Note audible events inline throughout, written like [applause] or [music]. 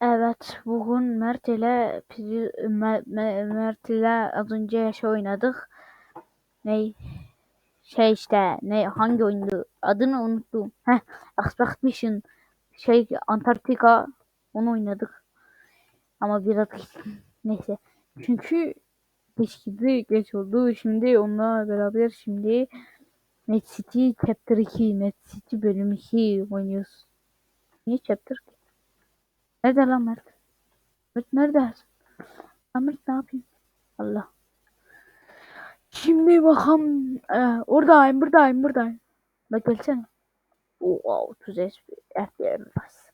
Evet, bugün Mert ile Mert ile az önce şey oynadık. Ne? Şey işte ne hangi oyundu? Adını unuttum. Heh, Expedition şey Antarktika onu oynadık. Ama biraz [laughs] neyse. Çünkü geç gibi geç oldu. Şimdi onunla beraber şimdi Mad City Chapter 2 Mad City bölüm 2 oynuyoruz. Niye Chapter 2? Nerede lan Mert? Mert nerede? Mert ne yapayım? Allah. Şimdi bakalım. Ee, oradayım, buradayım, buradayım. Bak gelsene. Oha 30 FPS.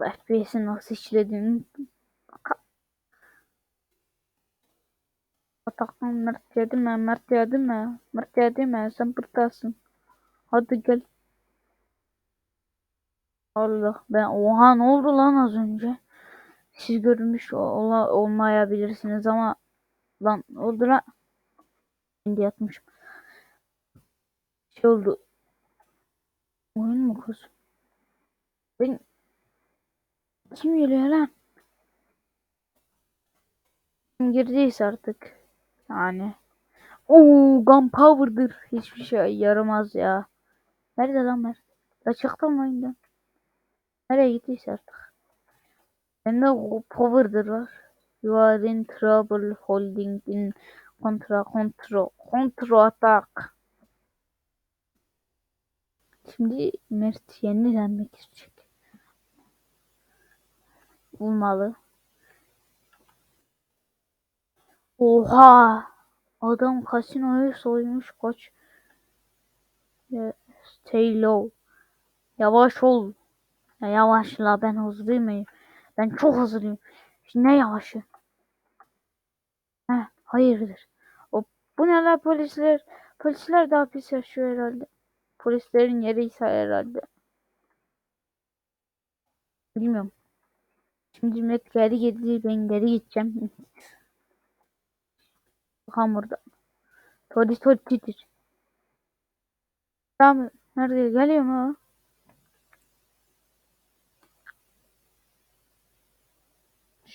Bu FPS'in nasıl işlediğini Ataktan Mert geldi mi? Mert geldi mi? Mert geldi mi? Sen buradasın. Hadi gel. Allah ben oha ne oldu lan az önce? Siz görmüş ola, olmayabilirsiniz ama lan oldu lan. Şimdi yatmışım. Şey oldu. Oyun mu kız? Ben... Kim geliyor lan? Kim girdiyse artık. Yani. Oo Gunpowder'dır. Hiçbir şey yaramaz ya. Nerede lan Mert? Ya çıktı mı oyundan? Nereye gittiyse artık. Bende Power'dır var. You are in trouble holding in contra control control attack. Şimdi Mert yenilenmek isteyecek. Bulmalı. Oha! Adam kasinoyu soymuş koç. Stay low. Yavaş ol. Ya yavaşla ben hızlıyım. ya. Ben çok hızlıyım. Ne yavaşı? Heh, hayırdır. O, bu ne la polisler? Polisler daha pis yaşıyor herhalde. Polislerin yeri ise herhalde. Bilmiyorum. Şimdi Met geri gitti. Ben geri gideceğim. [laughs] Bakalım burada. Tori titir. Tamam. Nerede? Geliyor mu?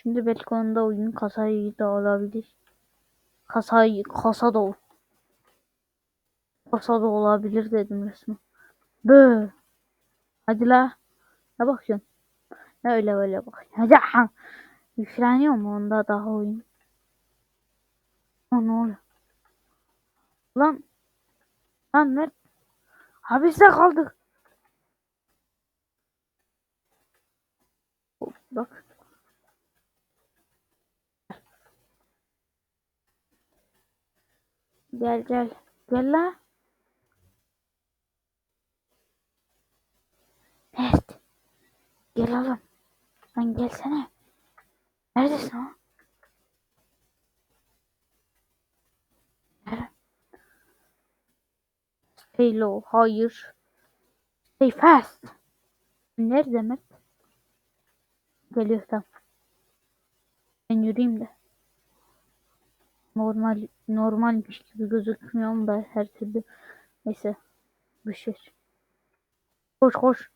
Şimdi belki onda oyun kasayı da olabilir. Kasayı, kasa da ol. Kasa da olabilir dedim resmen. Bö. Hadi la. Ne bakıyorsun? Ne öyle öyle bak. Hadi ha. Yükleniyor mu onda daha oyun? O ne oluyor? Lan. Lan Mert. Hapiste kaldık. Bak. Gel gel. Gel la. Mert. Gel oğlum. Lan gelsene. Neredesin o? Nere? Stay low. Hayır. Stay fast. Nerede Mert? Geliyor tamam. Ben yürüyeyim de. Normal normalmiş gibi gözükmüyorum da her türlü. Neyse. Bir şey. Koş koş.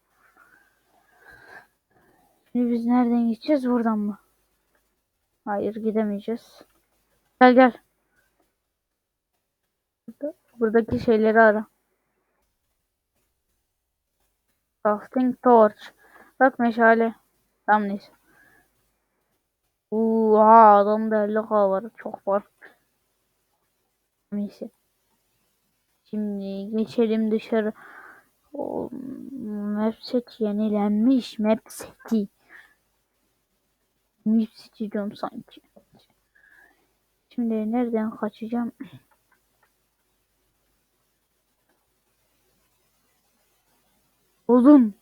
Şimdi biz nereden gideceğiz? Buradan mı? Hayır gidemeyeceğiz. Gel gel. Burada, buradaki şeyleri ara. Crafting torch. Bak meşale. Tamam neyse. Oha adamda 50k var. Çok var. Neyse. Şimdi geçelim dışarı. O, map set yenilenmiş. Map seti. Map seti diyorum sanki. Şimdi nereden kaçacağım? Odun.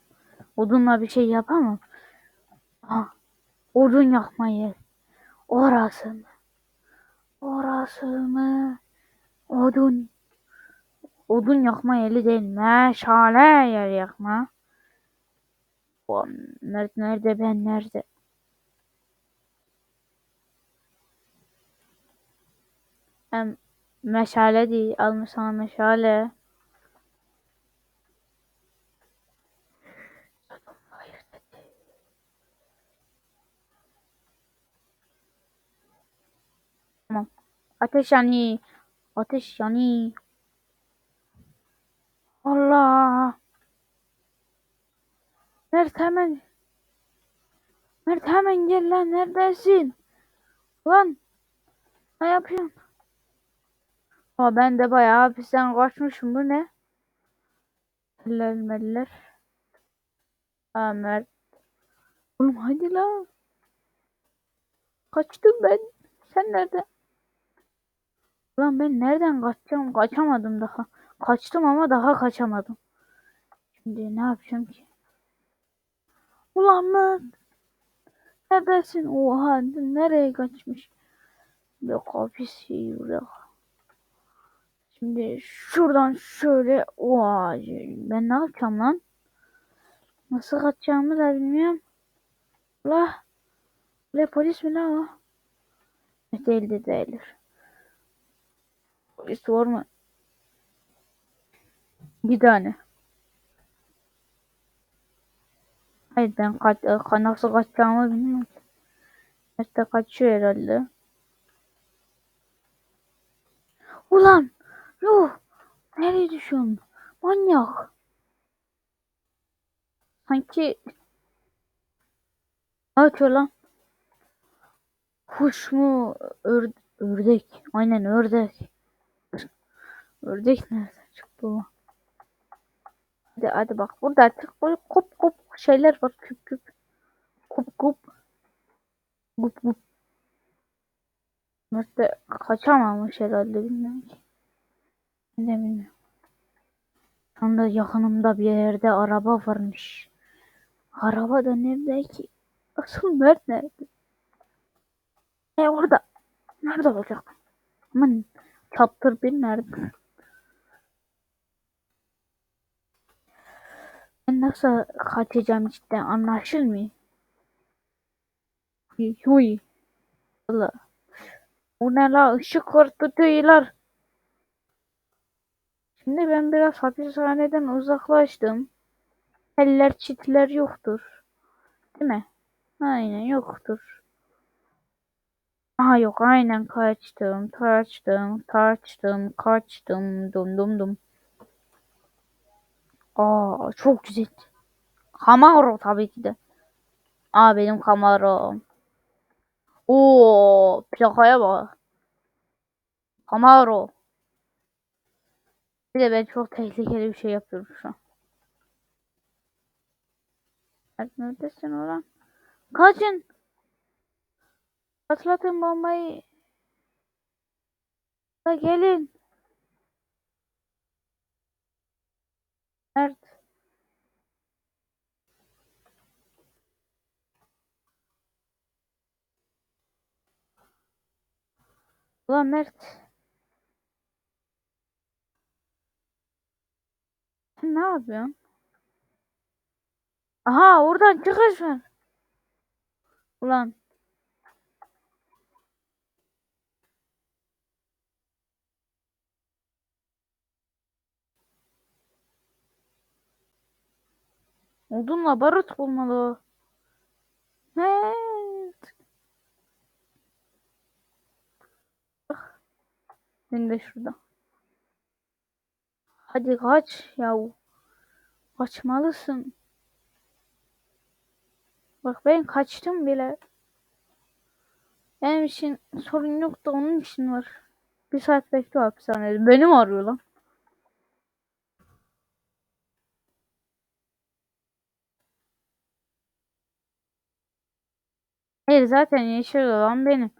Odunla bir şey yapamam. Ha, odun yakmayı. Orası mı? Orası mı? Odun. Odun yakma yeri değil. Meşale yer yakma. Nerede, nerede ben nerede? Em, meşale değil. Almış sana meşale. Tamam. Ateş yani Ateş yani. Allah. Mert hemen. Mert hemen gel lan. Neredesin? Lan. Ne yapıyorsun? Aa, ben de bayağı hapisten kaçmışım. Bu ne? Eller meller. Aa, Mert. Oğlum hadi lan. Kaçtım ben. Sen nerede? Ulan ben nereden kaçacağım? Kaçamadım daha. Kaçtım ama daha kaçamadım. Şimdi ne yapacağım ki? Ulan Mert. Neredesin? Oha nereye kaçmış? Hapis şey bırak. Şimdi şuradan şöyle oha ben ne yapacağım lan? Nasıl kaçacağımı da bilmiyorum. La. Le polis mi lan o? Değil de değildir. Polis var mı? Bir tane. Hayır ben kaç, nasıl kaçacağımı bilmiyorum. Hatta kaçıyor herhalde. Ulan! Yuh! Nereye düşüyorsun? Manyak! Sanki ne yapıyor lan? Kuş mu? Ör ördek. Aynen ördek. Ördek nereden çıktı o? Hadi hadi bak burada artık böyle kop kop şeyler var küp küp. Kop kop. Gup gup. Mert kaçamamış herhalde bilmiyorum ki. Ne de bilmiyorum. Şu anda yakınımda bir yerde araba varmış. Araba da nerede ki? Asıl Mert nerede? E orada. Nerede olacak? Aman çaptır bir nerede? Nasıl kaçacağım cidden anlaşılmıyor. Huy. Allah. Bu ne la ışık korkutuyorlar. Şimdi ben biraz hapishaneden uzaklaştım. Eller çitler yoktur. Değil mi? Aynen yoktur. Aha yok aynen kaçtım kaçtım kaçtım kaçtım dum dum dum. Aa çok güzel. Camaro tabii ki de. Aa benim Camaro. Oo plakaya bak. Camaro. Bir de ben çok tehlikeli bir şey yapıyorum şu an. Neredesin oran? Kaçın. Patlatın bombayı. Da gelin. Mert. Ulan Mert. Sen ne yapıyorsun? Aha oradan çıkış var. Ulan. Odunla barut bulmalı. Evet. Ben de şurada. Hadi kaç yahu. Kaçmalısın. Bak ben kaçtım bile. Benim için sorun yok da onun için var. Bir saat bekliyor hapishanede. Benim arıyor lan. Hayır zaten yeşil olan benim.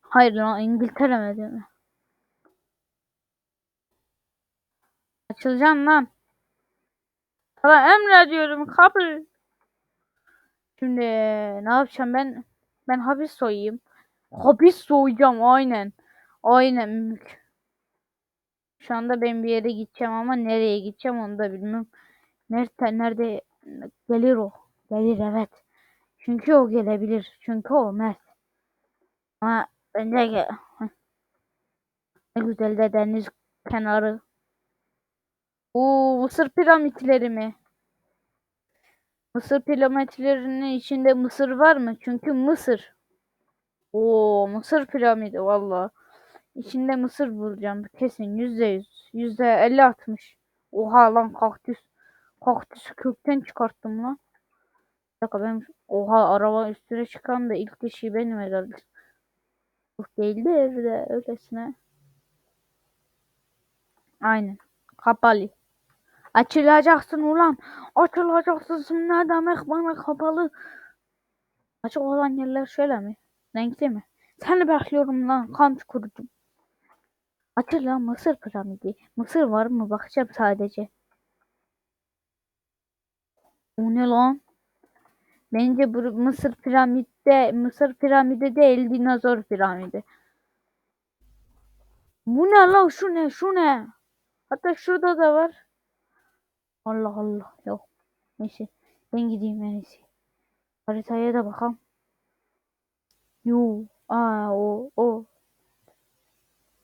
Hayır lan İngiltere mi değil mi? Açılacaksın lan. Sana emrediyorum kapı. Şimdi ne yapacağım ben? Ben hapis soyayım. Hapis soyacağım aynen. Aynen. Şu anda ben bir yere gideceğim ama nereye gideceğim onu da bilmiyorum. Nerede nerede gelir o? Gelir evet. Çünkü o gelebilir. Çünkü o Mert. Ama bence. Ne güzel de deniz kenarı. Oo Mısır piramitleri mi? Mısır piramitlerinin içinde Mısır var mı? Çünkü Mısır. Oo Mısır piramidi valla. İçinde mısır bulacağım kesin yüzde yüz. Yüzde elli altmış. Oha lan kaktüs. Kaktüsü kökten çıkarttım lan. Dakika ben oha araba üstüne çıkan da ilk kişi benim herhalde. Yok değildi evde öylesine. Aynen. Kapalı. Açılacaksın ulan. Açılacaksın. Ne demek bana kapalı. Açık olan yerler şöyle mi? Renkli mi? Seni bekliyorum lan. Kan kurucum. Açıl lan Mısır piramidi. Mısır var mı? Bakacağım sadece. O ne lan? Bence bu Mısır piramidde Mısır piramidi değil dinozor piramidi. Bu ne lan? Şu ne? Şu ne? Hatta şurada da var. Allah Allah. Yok. Neyse. Ben gideyim en iyisi. Haritaya da bakalım. Yo. Aa o o.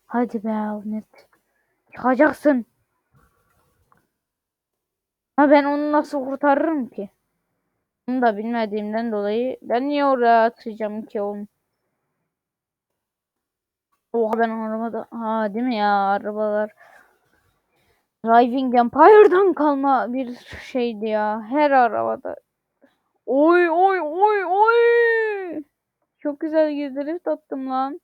Hadi be net. Çıkacaksın. Ha ben onu nasıl kurtarırım ki? Onu da bilmediğimden dolayı ben niye oraya atacağım ki onu? Oha ben arabada. Ha değil mi ya arabalar. Driving Empire'dan kalma bir şeydi ya. Her arabada. Oy oy oy oy. Çok güzel drift attım lan.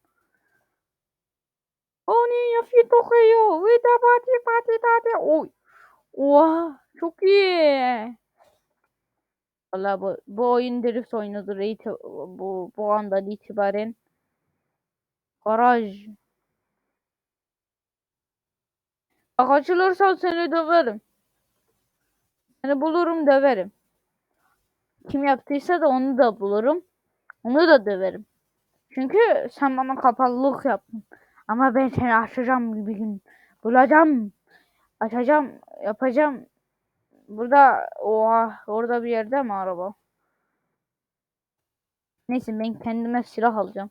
Oni yapıyor tokuyor. Vida pati pati pati. Oy. Oha çok iyi. Valla bu, bu oyun drift oyunudur. İti- Bu, bu andan itibaren. Garaj. Bak açılırsan seni döverim. Seni bulurum döverim. Kim yaptıysa da onu da bulurum. Onu da döverim. Çünkü sen bana kapalılık yaptın. Ama ben seni açacağım bir gün. Bulacağım. Açacağım. Yapacağım. Burada oha orada bir yerde mi araba? Neyse ben kendime silah alacağım.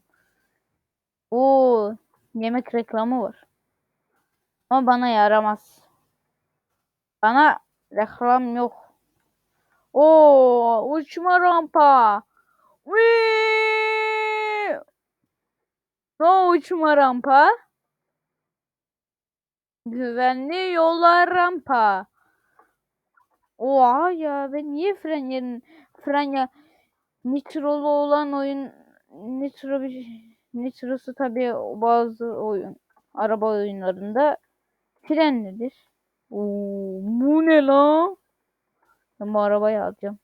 Oo yemek reklamı var. Ama bana yaramaz. Bana reklam yok. Oo uçma rampa. Whee! No uçma rampa. Güvenli yollar rampa. Oha ya ben niye fren yerin fren ya nitrolu olan oyun nitro bir nitrosu tabii bazı oyun araba oyunlarında frenlidir. Oo, bu ne la? Ben bu arabayı alacağım.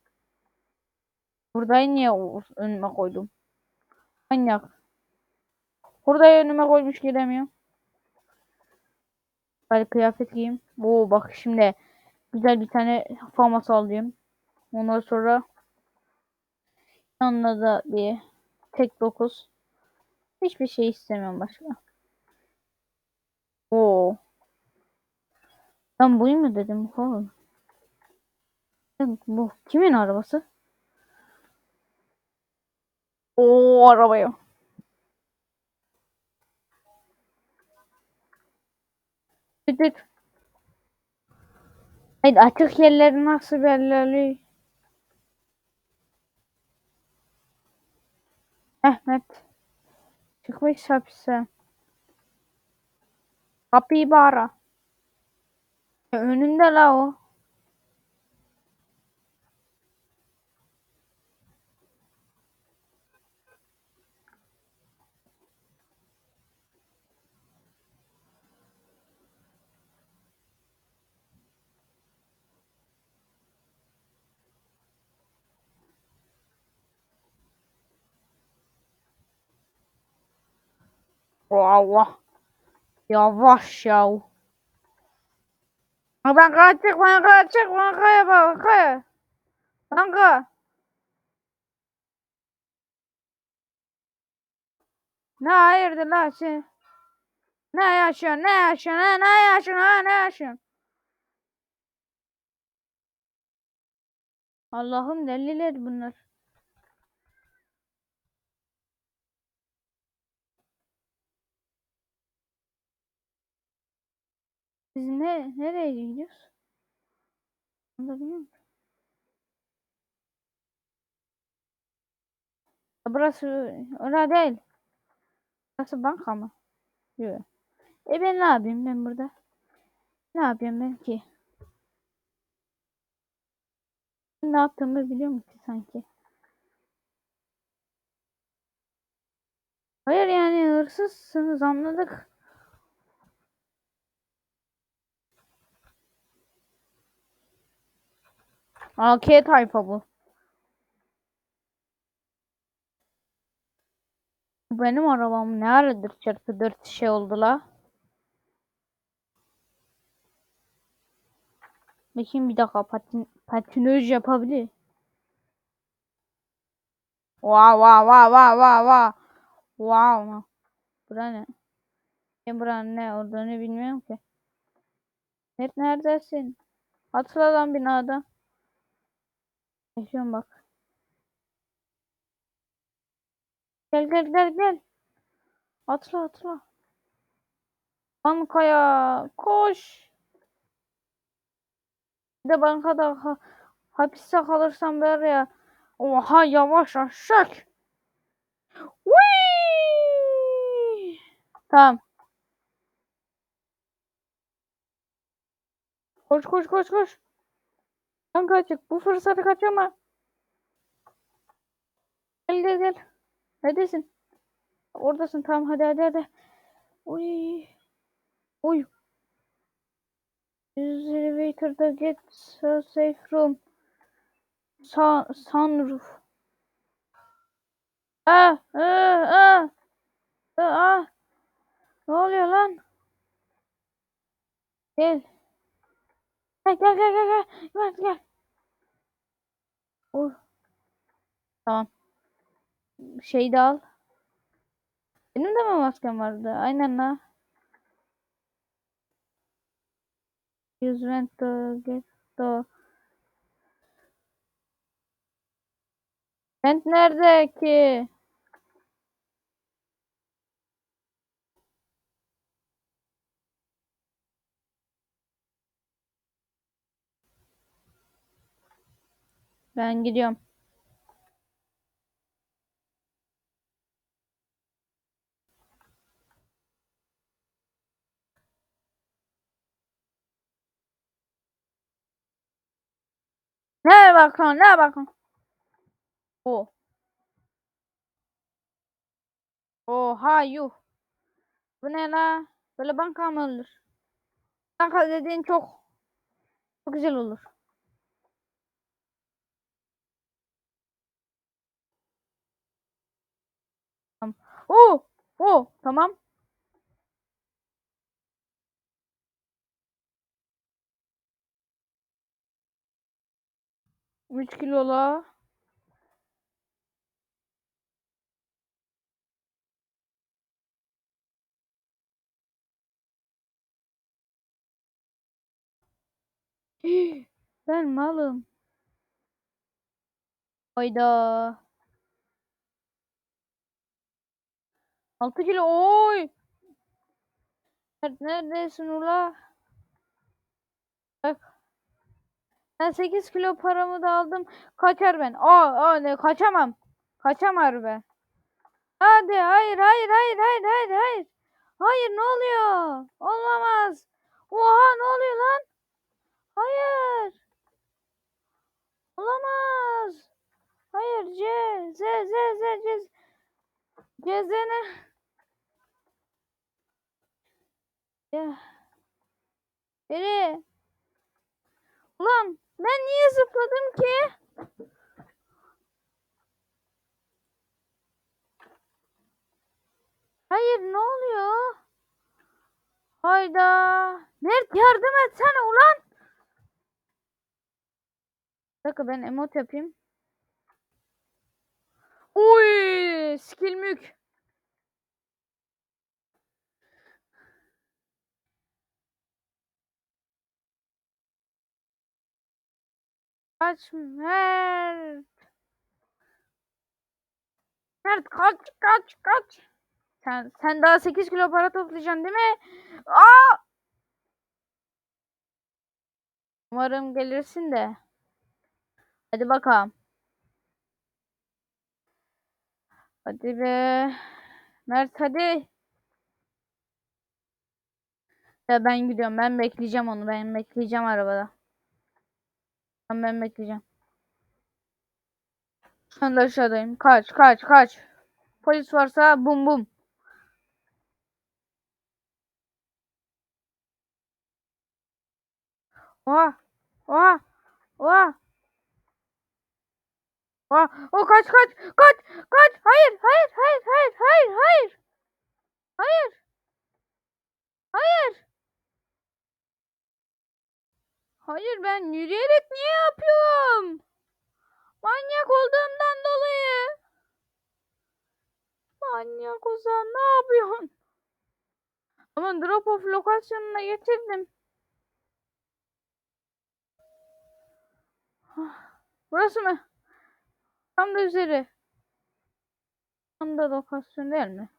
Buradayı niye önüme koydum? Manyak. Buradayı önüme koymuş giremiyor. Hadi kıyafet giyeyim. Oo bak şimdi güzel bir tane famas alayım. Ondan sonra yanına da bir tek dokuz. Hiçbir şey istemiyorum başka. Oo. Ben buyum mu dedim falan. Bu kimin arabası? Oo arabaya. Düdük. Hayır açık yerleri nasıl belirli? Mehmet. Çıkmış hapise. Kapibara. E, önünde la o. Allah. Yavaş ya. Ben kaçacak ben kaçacak ben kaya bak kaya. Kanka. Ne hayırdır lan sen? Ne yaşıyorsun? Ne yaşıyorsun? Ha, ne yaşıyorsun? Ha, ne yaşıyorsun? Allah'ım deliler bunlar. Biz ne nereye gidiyoruz? Onu da bilmiyorum. Burası orada değil. Nasıl banka mı? Yok. E ben ne yapayım ben burada? Ne yapayım ben ki? Ne yaptığımı biliyor musun sanki? Hayır yani hırsızsınız anladık. AK tayfa bu. Benim arabam ne aradır çarpı 4 şey oldu la. Bakayım bir dakika patin, patinöz yapabilir. Wow wow wow wow wow wow. Wow. Bura ne? Ya buranın ne olduğunu bilmiyorum ki. Net neredesin? Atla lan binada. Yaşıyorum bak. Gel gel gel gel. Atla atla. Bankaya koş. Bir de bankada ha, hapiste kalırsam böyle ya. Oha yavaş aşağı. Whee! Tamam. Koş koş koş koş. Kanka açık. Bu fırsatı kaçırma. Gel gel gel. Neredesin? Oradasın tamam hadi hadi hadi. Uy. Uy. Elevator to get safe room. Sun, sunroof. Ah, ah, ah. Ah, ah. Ne oluyor lan? Gel. Gel gel gel gel gel. Gel. Oh. Tamam. Şeyi de al. Benim de mi maskem vardı? Aynen la. Use rent to get to. Rent nerede ki? Ben gidiyorum. Ne bakın ne bakın. O. Oha yuh. Bu ne la? Böyle banka mı olur? Banka dediğin çok çok güzel olur. Tamam. Oo, oo, tamam. Üç kilo la. [gasps] Ben malım. Hayda. 6 kilo oy. Neredesin ula? Bak. Ben 8 kilo paramı da aldım. Kaçar ben. Aa, aa ne kaçamam. Kaçamar be. Hadi hayır hayır hayır hayır hayır hayır. Hayır ne oluyor? Olamaz. Oha ne oluyor lan? Hayır. Olamaz. Hayır C Z Z Z C C Z ne? Ya. Biri. Ulan ben niye zıpladım ki? Hayır ne oluyor? Hayda. Mert yardım etsene ulan. Bir dakika ben emot yapayım. Uy, skill mük. Kaç Mert. Mert kaç kaç kaç. Sen sen daha 8 kilo para toplayacaksın değil mi? Aa! Umarım gelirsin de. Hadi bakalım. Hadi be. Mert hadi. Ya ben gidiyorum. Ben bekleyeceğim onu. Ben bekleyeceğim arabada. Tamam ben bekleyeceğim. Şu anda aşağıdayım. Kaç kaç kaç. Polis varsa bum bum. Oha. Oha. Oha. Oha. O kaç kaç kaç kaç. Hayır hayır hayır hayır hayır hayır. Hayır. Hayır. Hayır ben yürüyerek niye yapıyorum? Manyak olduğumdan dolayı. Manyak Ozan ne yapıyorsun? Aman drop off lokasyonuna getirdim. Burası mı? Tam da üzeri. Tam da lokasyon değil mi?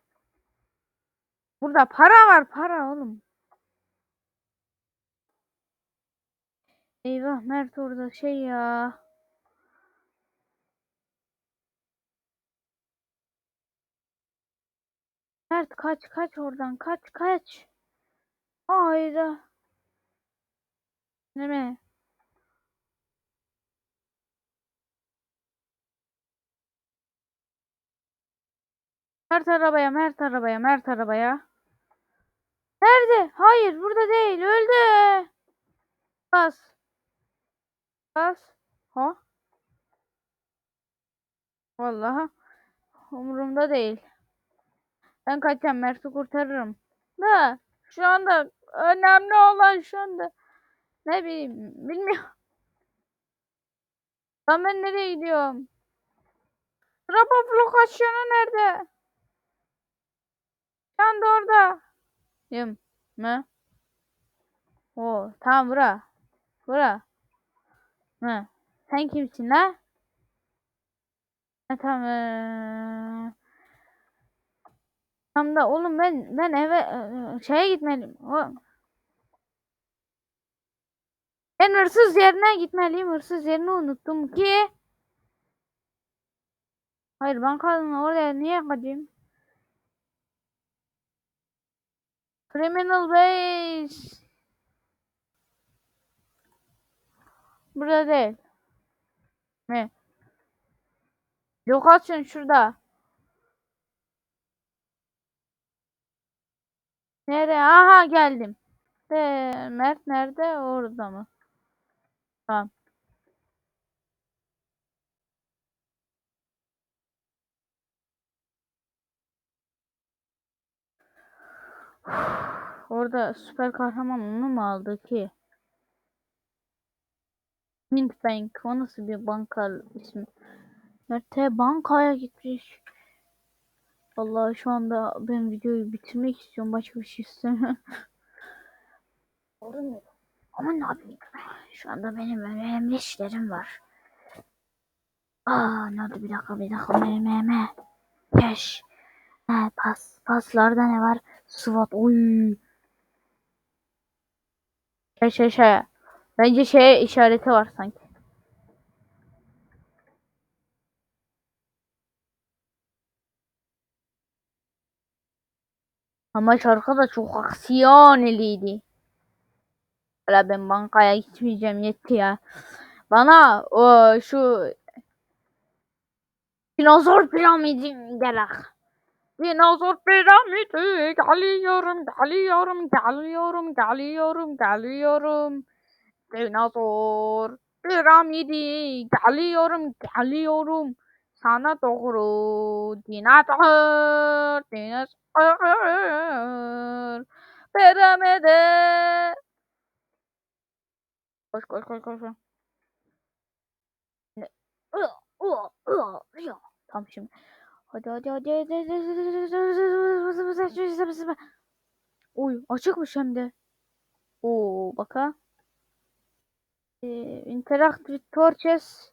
Burada para var para oğlum. Eyvah Mert orada şey ya. Mert kaç kaç oradan kaç kaç. Hayda. Ne mi? Mert arabaya Mert arabaya Mert arabaya. Nerede? Hayır burada değil öldü. Bas. Bas. Ha? Vallahi umurumda değil. Ben kaçacağım Mert'i kurtarırım. Da şu anda önemli olan şu anda ne bileyim bilmiyorum. Lan ben nereye gidiyorum? Off lokasyonu nerede? Şu anda orada. Yım mı? O tamam bura. Bura. Hı. Sen kimsin la? Ha, tamam. ee. Tam da oğlum ben ben eve ee, şeye gitmeliyim. O. Ben hırsız yerine gitmeliyim. Hırsız yerini unuttum ki. Hayır bankanın oraya niye gideyim? Criminal Base. Burada değil. Ne? Lokasyon şurada. Nereye? Aha geldim. De Mert nerede? Orada mı? Tamam. Orada süper kahraman onu mu aldı ki? Mint Bank. O nasıl bir banka ismi? Mert'e bankaya gitmiş. Vallahi şu anda ben videoyu bitirmek istiyorum. Başka bir şey istemiyorum. [laughs] Mu? Ama ne yapayım? Şu anda benim önemli işlerim var. Aa nerede bir dakika bir dakika MM. Cash. He pas. Paslarda ne var? SWAT. Oy. Şey şey şey. Bence şeye işareti var sanki. Ama şarkı da çok aksiyoneliydi. Hala ben bankaya gitmeyeceğim yetti ya. Bana o şu dinozor piramidi gerek. Dinozor piramidi geliyorum geliyorum geliyorum geliyorum geliyorum. Dinozor piramidi geliyorum geliyorum. Sana doğru dinozor dinozor piramidi. Koş koş koş koş. Ne? Ua, ua, ua, ua. Tamam şimdi. Hadi hadi hadi. hadi, hadi, hadi, hadi, hadi. Oy açıkmış hem de. Oo baka. Ee, interact with torches.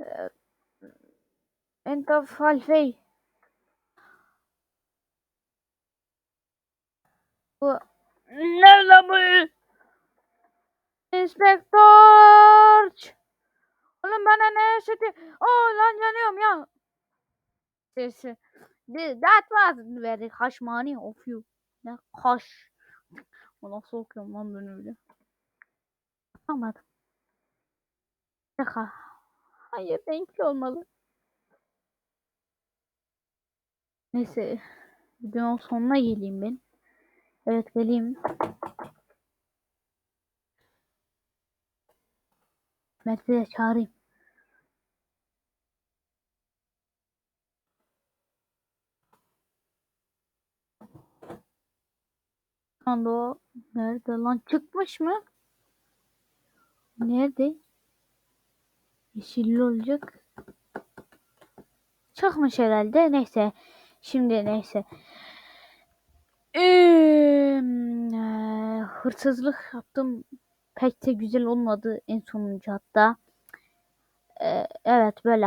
Ee, end of halfway. Bu nerede bu? Inspektör. Oğlum bana ne seti? Oo lan yanıyorum ya. Sesi. That was very harsh money of you. Ne harsh. O nasıl okuyorum lan ben öyle? Yapamadım. Şaka. Hayır renkli olmalı. Neyse. Videonun sonuna geleyim ben. Evet geleyim. Mert'i de çağırayım. Anda o nerede lan çıkmış mı? Nerede? Yeşilli olacak. Çıkmış herhalde. Neyse. Şimdi neyse. Eee, hırsızlık yaptım. Pek de güzel olmadı en sonuncu hatta. Eee, evet böyle